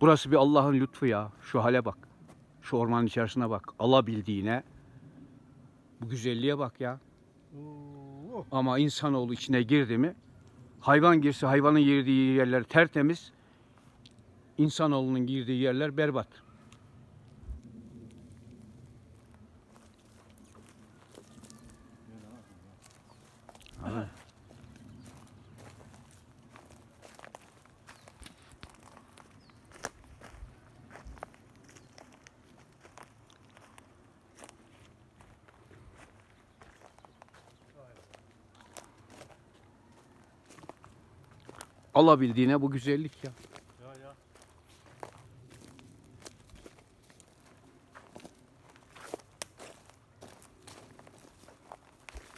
Burası bir Allah'ın lütfu ya. Şu hale bak. Şu ormanın içerisine bak. Alabildiğine. Bu güzelliğe bak ya. Ama insanoğlu içine girdi mi hayvan girse hayvanın girdiği yerler tertemiz. İnsanoğlunun girdiği yerler berbat. Alabildiğine bu güzellik ya. Ya ya.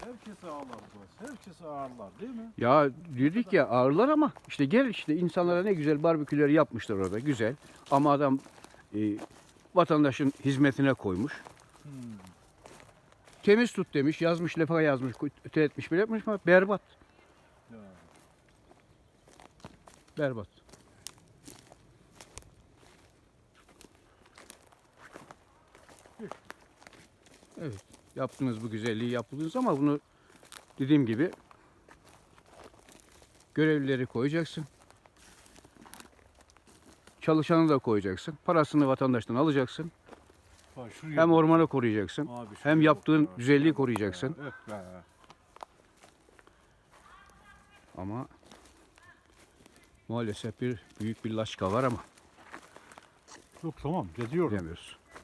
Herkese ağırlar burası. Herkese ağırlar değil mi? Ya dedik ya ağırlar ama işte gel işte insanlara ne güzel barbeküler yapmışlar orada güzel. Ama adam e, vatandaşın hizmetine koymuş. Hmm. Temiz tut demiş, yazmış, lafa yazmış, etmiş, bile yapmış ama berbat, Ya. Berbat. Evet, yaptınız bu güzelliği yaptınız ama bunu dediğim gibi görevlileri koyacaksın. Çalışanı da koyacaksın. Parasını vatandaştan alacaksın. Bak şuraya Hem bak. ormanı koruyacaksın. Abi şuraya hem bak yaptığın ya. güzelliği koruyacaksın. Öf be. Ama maalesef bir büyük bir laçka var ama Yok tamam gidiyor. demiyoruz.